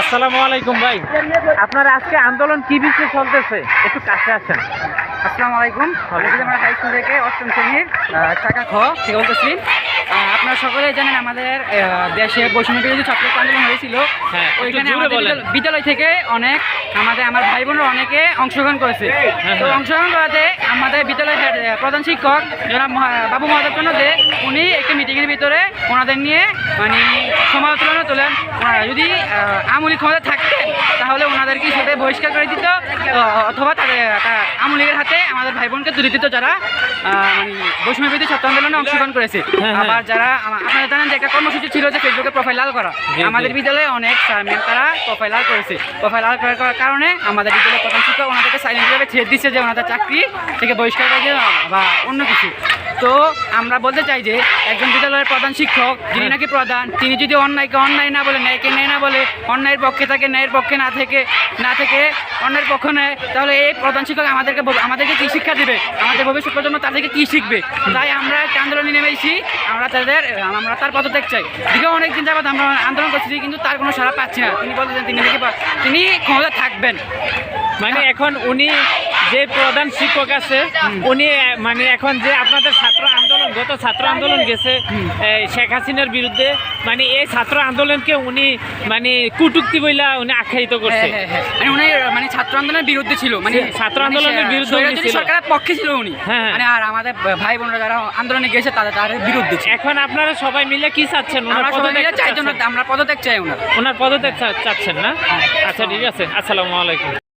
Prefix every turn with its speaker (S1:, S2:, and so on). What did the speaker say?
S1: আসসালামু আলাইকুম ভাই। আপনার আজকে আন্দোলন কি বিষয়ে চলতেছে? একটু কাছে আছেন
S2: আসসালামু আলাইকুম। আমরা হাই স্কুল থেকে অষ্টম শ্রেণির টাকা খ থেকে বলতেছি আপনারা সকলে জানেন আমাদের দেশে বৈষম্য বিরোধী ছাত্র আন্দোলন হয়েছিল।
S1: হ্যাঁ,
S2: ওইখানে আমাদের বিদ্যালয়- থেকে অনেক আমাদের আমার ভাই বোনরা অনেকে অংশগ্রহণ করেছে।
S1: হ্যাঁ,
S2: তো
S1: হ্যাঁ।
S2: অংশগ্রহণ করাতে আমাদের বিদ্যালয়ের প্রধান শিক্ষক জনাব বাবু মহাদেব দে উনি একটি মিটিংয়ের ভিতরে ওনাদের নিয়ে মানে সমালোচনা তোলেন। যদি আমলি ক্ষমতা থাকতেন তাহলে ওনাদেরকে সাথে বহিষ্কার করে দিত অথবা তাদের আওয়ামী লীগের হাতে আমাদের ভাই বোনকে তুলে দিত যারা মানে বৈষম্য ছাত্র আন্দোলনে অংশগ্রহণ করেছে
S1: হ্যাঁ, হ্যাঁ।
S2: আবার যারা আপনারা জানেন যে একটা কর্মসূচি ছিল যে ফেসবুকে প্রোফাইল লাল করা। আমাদের বিদ্যালয়ে অনেক স্যারম্যান তারা প্রোফাইল লাল করেছে প্রোফাইল লাল করার কারণে আমাদের বিদ্যালয়ের প্রধান শিক্ষক ওনাদেরকে সাইলেন্টভাবে ছেড়ে দিচ্ছে যে ওনাদের চাকরি থেকে বহিষ্কার করে বা অন্য কিছু তো আমরা বলতে চাই যে একজন বিদ্যালয়ের প্রধান শিক্ষক যিনি নাকি প্রধান তিনি যদি অন্যায়কে অন্যায় না বলে ন্যায়কে ন্যায় না বলে অন্যায়ের পক্ষে থাকে ন্যায়ের পক্ষে না থেকে না থেকে অন্যের পক্ষ নেয় তাহলে এই প্রধান শিক্ষক আমাদেরকে আমাদেরকে কী শিক্ষা দেবে? আমাদের ভবিষ্যৎ প্রজন্ম তাদেরকে কী শিখবে? তাই আমরা একটা আন্দোলনে নেমেছি আমরা তাদের আমরা তার পদত্যাগ চাই। দিকে অনেক দিন যাবত আমরা আন্দোলন করছি কিন্তু তার কোনো সারা পাচ্ছি না। তিনি বলেছেন তিনি তিনি ক্ষমতা থাকবেন।
S1: মানে এখন উনি যে প্রধান শিক্ষক আছে উনি মানে এখন যে আপনাদের ছাত্র আন্দোলন গত ছাত্র আন্দোলন গেছে শেখ হাসিনার বিরুদ্ধে মানে এই ছাত্র আন্দোলনকে উনি মানে কুটুক্তি বইলা উনি আখ্যায়িত করছে।
S2: হ্যাঁ, হ্যাঁ, হ্যাঁ। মানে উনি মানে ছাত্র আন্দোলনের বিরুদ্ধে ছিল মানে
S1: ছাত্র আন্দোলনের
S2: মানে
S1: বিরুদ্ধে
S2: স্বৈরাচারী
S1: ছিল।
S2: সরকারের পক্ষে ছিল উনি।
S1: হ্যাঁ।
S2: মানে আর আমাদের ভাই বোনরা যারা আন্দোলনে গেছে তাদের তাদের বিরুদ্ধে
S1: এখন আপনারা সবাই মিলে কি চাচ্ছেন?
S2: আমরা সবাই মিলে চাই? আমরা পদত্যাগ চাই ওনার।
S1: ওনার পদত্যাগ চাচ্ছেন না? আচ্ছা ঠিক আছে। আসসালামু আলাইকুম।